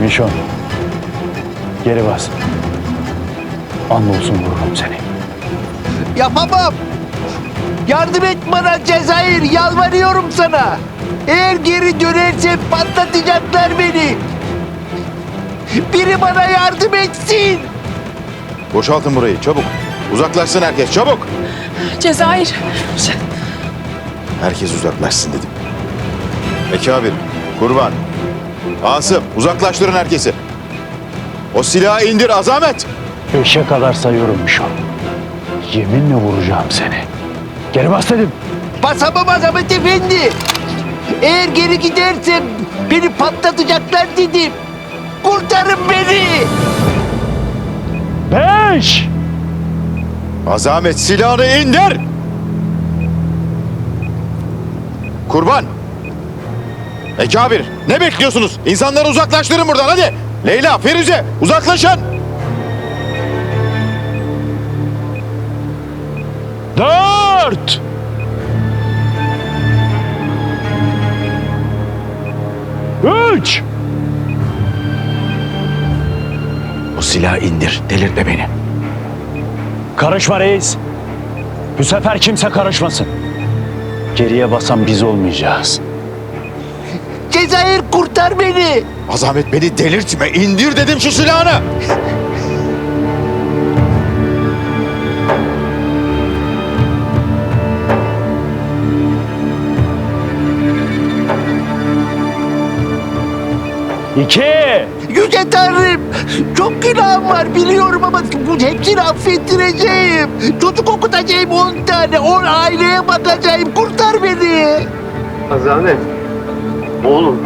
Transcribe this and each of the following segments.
Mişon. Geri bas. Andolsun vururum seni. Yapamam. Yardım et bana Cezayir. Yalvarıyorum sana. Eğer geri dönerse patlatacaklar beni. Biri bana yardım etsin. Boşaltın burayı çabuk. Uzaklaşsın herkes çabuk. Cezayir. Herkes uzaklaşsın dedim. Ekabir, Kurban, Asım uzaklaştırın herkesi. O silahı indir Azamet. Beşe kadar sayıyorum Mişon. Yeminle vuracağım seni. Geri bas dedim. Basamam Azamet Efendi. Eğer geri gidersem beni patlatacaklar dedim. Kurtarın beni. Beş! Azamet silahını indir. Kurban. Ekabir ne bekliyorsunuz? İnsanları uzaklaştırın buradan hadi. Leyla, Firuze uzaklaşın. Dört! Üç! O silahı indir. Delirtme beni. Karışma reis. Bu sefer kimse karışmasın. Geriye basan biz olmayacağız. Cezayir kurtar beni. Azamet beni delirtme. İndir dedim şu silahını. İki! Yüce Tanrım. Çok günahım var biliyorum ama bu hepsini affettireceğim. Çocuk okutacağım on tane. On aileye bakacağım. Kurtar beni. Azamet. Oğlum.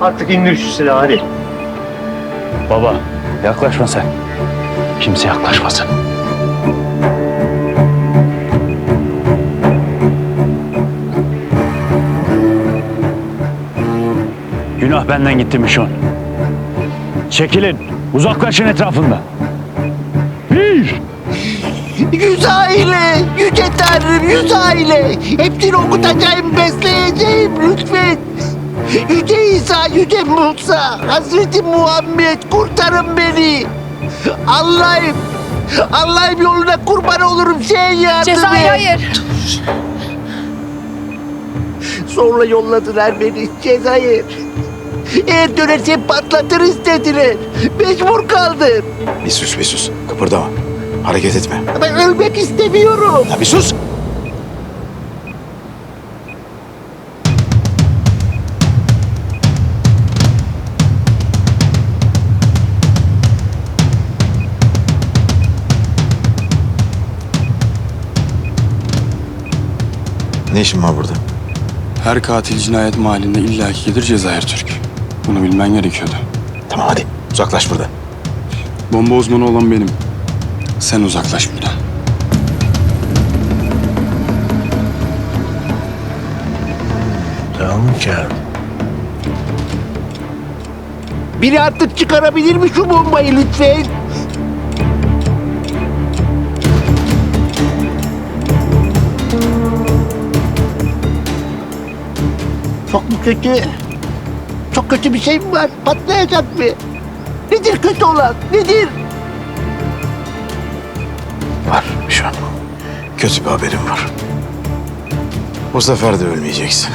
Artık indir şu silahı hadi. Baba yaklaşma sen. Kimse yaklaşmasın. Günah benden gitti Mişon. Çekilin. Uzaklaşın etrafında. Bir. Yüz aile. Yüce Tanrım yüz aile. Hepsini okutacağım, besleyeceğim lütfen. Yüce İsa, Yüce Musa, Hazreti Muhammed kurtarın beni. Allah'ım, Allah'ım yoluna kurban olurum sen yardım Cezayir et. hayır. Zorla yolladılar beni Cezayir. Eğer dönersem patlatırız dediler. Mecbur kaldım. Bir sus bir sus. Kıpırdama. Hareket etme. Ben ölmek istemiyorum. Ya bir sus. Ne işin var burada? Her katil cinayet mahallinde illaki gelir Cezayir Türk. Bunu bilmen gerekiyordu. Tamam hadi uzaklaş burada. Bomba uzmanı olan benim. Sen uzaklaş buradan. Tamam hünkârım. Biri artık çıkarabilir mi şu bombayı lütfen? Çok mu kötü? Çok kötü bir şey mi var? Patlayacak mı? Nedir kötü olan? Nedir? Var an. Kötü bir haberim var. Bu sefer de ölmeyeceksin.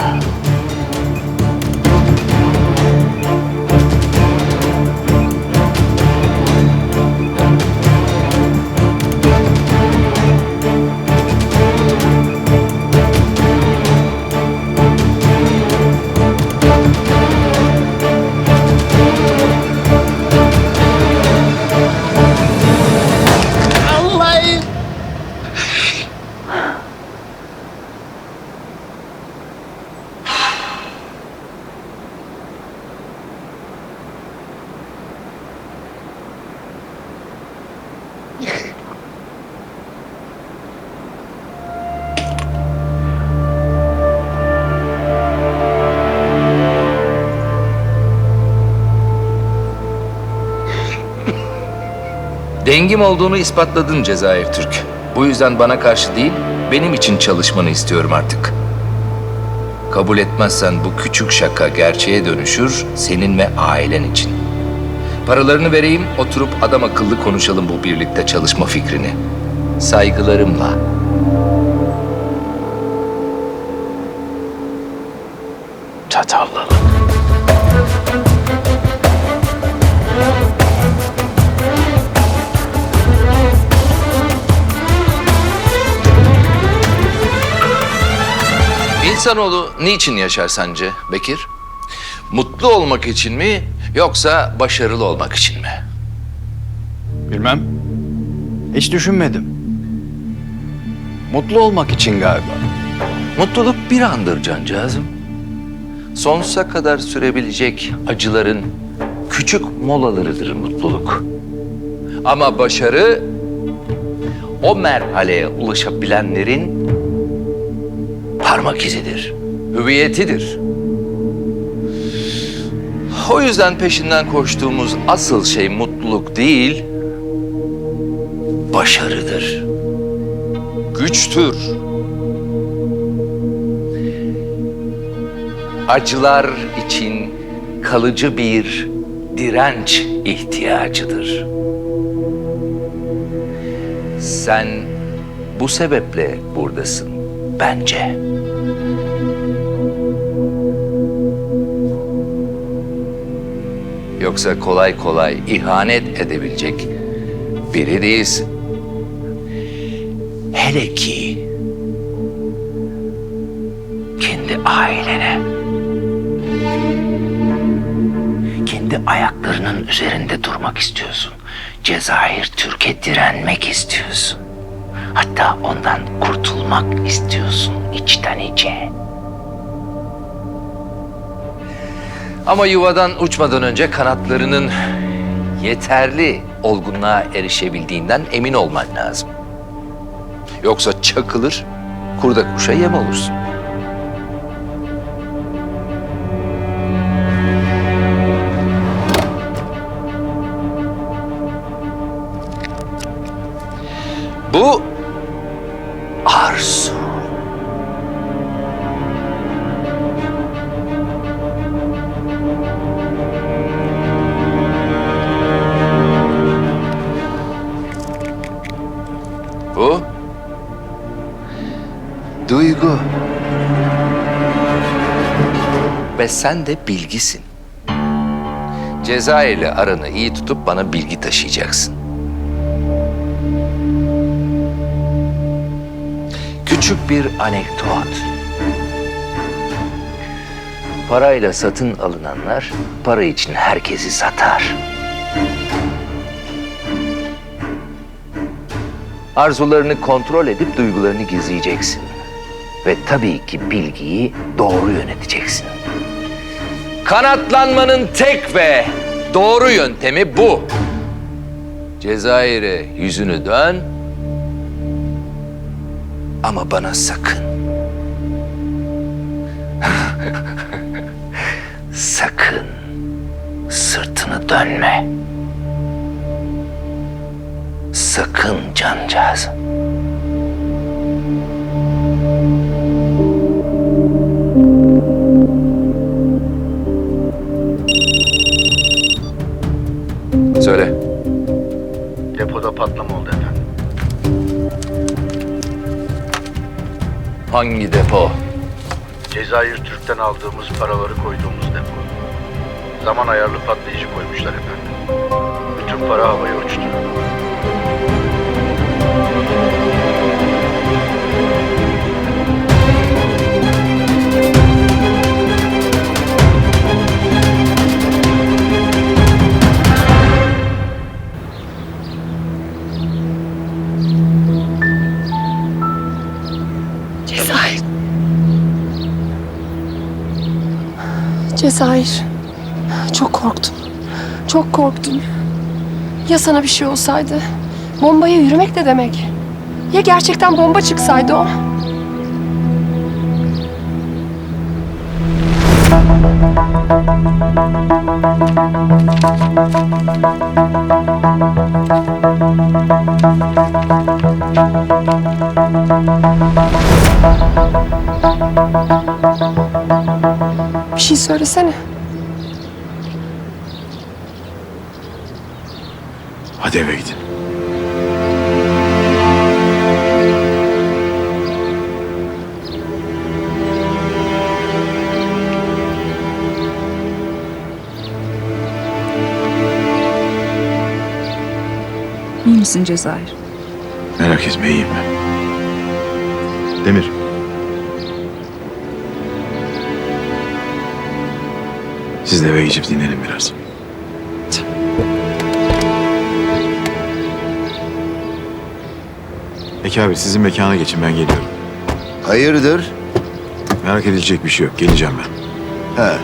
Dengim olduğunu ispatladın Cezayir Türk. Bu yüzden bana karşı değil, benim için çalışmanı istiyorum artık. Kabul etmezsen bu küçük şaka gerçeğe dönüşür senin ve ailen için. Paralarını vereyim, oturup adam akıllı konuşalım bu birlikte çalışma fikrini. Saygılarımla. İnsanoğlu niçin yaşar sence Bekir? Mutlu olmak için mi yoksa başarılı olmak için mi? Bilmem. Hiç düşünmedim. Mutlu olmak için galiba. Mutluluk bir andır cancağızım. Sonsuza kadar sürebilecek acıların küçük molalarıdır mutluluk. Ama başarı o merhaleye ulaşabilenlerin parmak izidir, hüviyetidir. O yüzden peşinden koştuğumuz asıl şey mutluluk değil, başarıdır. Güçtür. acılar için kalıcı bir direnç ihtiyacıdır. Sen bu sebeple buradasın bence. Yoksa kolay kolay ihanet edebilecek biri değilsin. Hele ki kendi ailene. Kendi ayaklarının üzerinde durmak istiyorsun. Cezayir Türkiye direnmek istiyorsun. Hatta ondan kurtulmak istiyorsun içten içe. Ama yuvadan uçmadan önce kanatlarının yeterli olgunluğa erişebildiğinden emin olman lazım. Yoksa çakılır, kurda kuşa yem olursun. Bu duygu. Ve sen de bilgisin. Cezayir'le aranı iyi tutup bana bilgi taşıyacaksın. Küçük bir anekdot. Parayla satın alınanlar para için herkesi satar. Arzularını kontrol edip duygularını gizleyeceksin. Ve tabii ki bilgiyi doğru yöneteceksin. Kanatlanmanın tek ve doğru yöntemi bu. Cezayir'e yüzünü dön, ama bana sakın. sakın sırtını dönme. Sakın cancağızım. Patlama oldu efendim. Hangi depo? Cezayir Türk'ten aldığımız paraları koyduğumuz depo. Zaman ayarlı patlayıcı koymuşlar efendim. Bütün para havaya uçtu. Cezayir. Çok korktum. Çok korktum. Ya sana bir şey olsaydı? Bombaya yürümek ne demek? Ya gerçekten bomba çıksaydı o? Bir şey söylesene. Hadi eve gidin. İyi misin Cezayir? Merak etme iyiyim ben. Demir. Siz de eve geçip dinlenin biraz. Peki abi sizin mekana geçin ben geliyorum. Hayırdır? Merak edilecek bir şey yok. Geleceğim ben. He.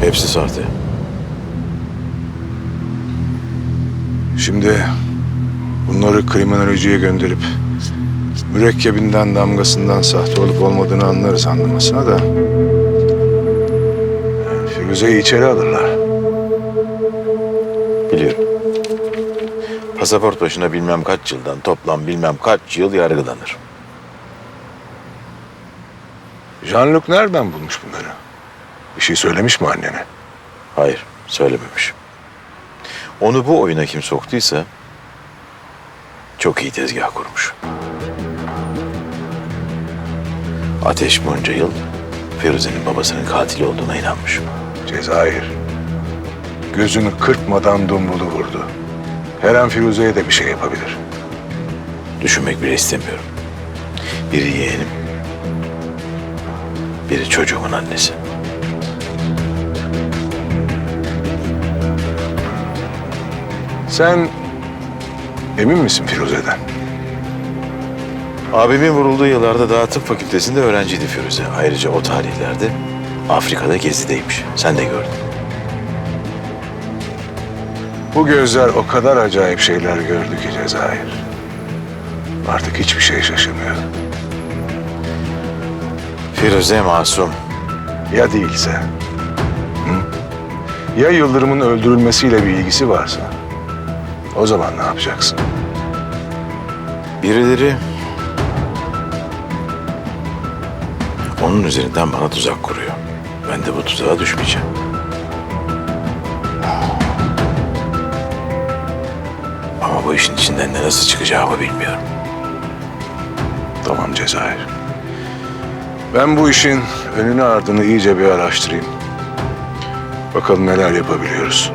Hepsi sahte. Şimdi bunları kriminolojiye gönderip mürekkebinden damgasından sahte olup olmadığını anlarız anlamasına da Firuze'yi içeri alırlar. Biliyorum. Pasaport başına bilmem kaç yıldan toplam bilmem kaç yıl yargılanır. Jean-Luc nereden bulmuş bunları? Bir şey söylemiş mi annene? Hayır, söylememiş. Onu bu oyuna kim soktuysa çok iyi tezgah kurmuş. Ateş bunca yıl Firuze'nin babasının katili olduğuna inanmış. Cezayir. Gözünü kırpmadan dumbulu vurdu. Her an Firuze'ye de bir şey yapabilir. Düşünmek bile istemiyorum. Biri yeğenim, biri çocuğumun annesi. Sen emin misin Firuze'den? Abimin vurulduğu yıllarda daha tıp fakültesinde öğrenciydi Firuze. Ayrıca o tarihlerde Afrika'da gezideymiş. Sen de gördün. Bu gözler o kadar acayip şeyler gördü ki Cezayir. Artık hiçbir şey şaşırmıyor. Firuze masum. Ya değilse? Hı? Ya Yıldırım'ın öldürülmesiyle bir ilgisi varsa? O zaman ne yapacaksın? Birileri onun üzerinden bana tuzak kuruyor. Ben de bu tuzağa düşmeyeceğim. Ama bu işin içinden de nasıl çıkacağımı bilmiyorum. Tamam Cezayir. Ben bu işin önünü ardını iyice bir araştırayım. Bakalım neler yapabiliyoruz.